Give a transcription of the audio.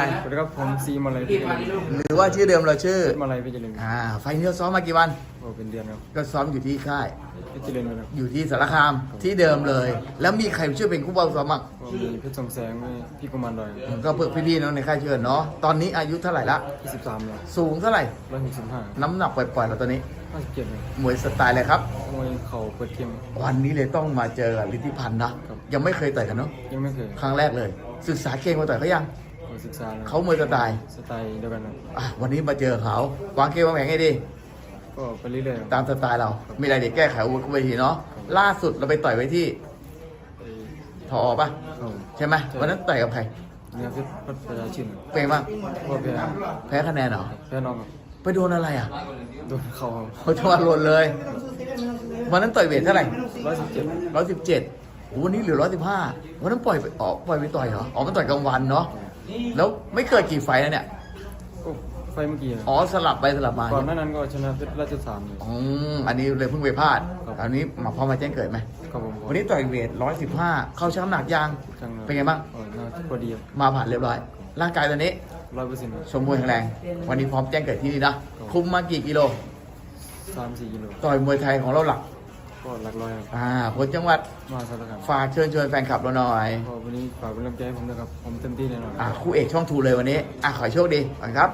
สวัสดีครับผมซีมาลัยพิจิตรหรือว่าชื่อเดิมเราชื่อมาลัยพิจิตรอ่าไฟล์นี้เราซ้อมมากี่วันโอ้เป็นเดือนครับก็ซ้อมอยู่ที่ค่ายพิจิตรนะครับอยู่ที่สารคามที่เดิมเลย แล้วมีใครช่วยเป็นคู่บอลซ้อมบ้างก็มีเพชรสองแสงมีพี่กุมารดอยก็เพื่อพี่ๆน้องในค่ายเชิญเนาะตอนนี้อายุเท่าไหร่ละที่สิบสามเลยสูงเท่าไหร่ร้อยหกสิบห้าน้ำหนักปล่อยๆเราตอนนี้ห้าสิบเจ็ดเลยมวยสไตล์อะไรครับมวยเข่าเปิดเกมวันนี้เลยต้องมาเจอกับฤทธิพันธ์นะครับยังไม่เคยต่อยกันเนาะยังไม่เคยครั้งแรกเลย ศึกษาเก่งมาต่อยเขายังก็ ศึกษาแล้วเขามวยสไตล์สไตล์เดียวกันครับอะวันนี้มาเจอเขาวางเกมวางแผนให้ดีก็ไปเรื่อยๆครับตามสไตล์เรา มีอะไรเดี๋ยวแก้ไขอุปเวทีเนาะล่าสุดเราไปต่อยไว้ที่ไปทอป่ะเข้าใช่ไหมวันนั้นต่อยกับใครเนี่ยเพชรพัฒนาชินเป็นไงบ้างก็แพ้แพ้คะแนนเหรอแพ้น้องครับไปโดนอะไรอะโดนเข่าเขาจะมาหล่นเลยวันนั้นต่อยเวทเท่าไหร่ร้อยสิบเจ็ดร้อยสิบเจ็ดวันนี้เหลือร้อยสิบห้าวันนั้นปล่อยไปออกปล่อยไปต่อยเหรออ๋อมันต่อยกลางวันเนาะ แล้วไม่เกิดกี่ไฟล์แล้วเนี่ย ก็ไฟเมื่อกี้นะอ๋อสลับไปสลับมาก่อนหน้านั้นก็ชนะเพชรราชสามเลยอืมอันนี้เลยเพิ่งไปพลาดครับ อันนี้มาพอมาแจ้งเกิดไหม ครับผมวันนี้ต่อยเวทร้อยสิบห้าเข้าช่างน้ำหนักยางช่างเป็นไงบ้าง เออน่าจะพอดีครับมาผ่านเรียบร้อย ร่างกายตอนนี้ร้อยเปอร์เซ็นต์สมบูรณ์แข็งแรง วันนี้พร้อมแจ้งเกิดที่นี่นะ คุมมากี่กิโล สามสี่กิโลต่อยมวยไทยของเราหลัก ก็หลักร้อยครับอ่าคนจังหวัดมาสารคามฝากเชิญชวนแฟนคลับเราหน่อยก็วันนี้ฝากเป็นกำลังใจให้ผมนะครับผมเต็มที่แน่นอนอ่าคู่เอกช่องทูเลยวันนี้อะขอให้โชคดีก่อนครับ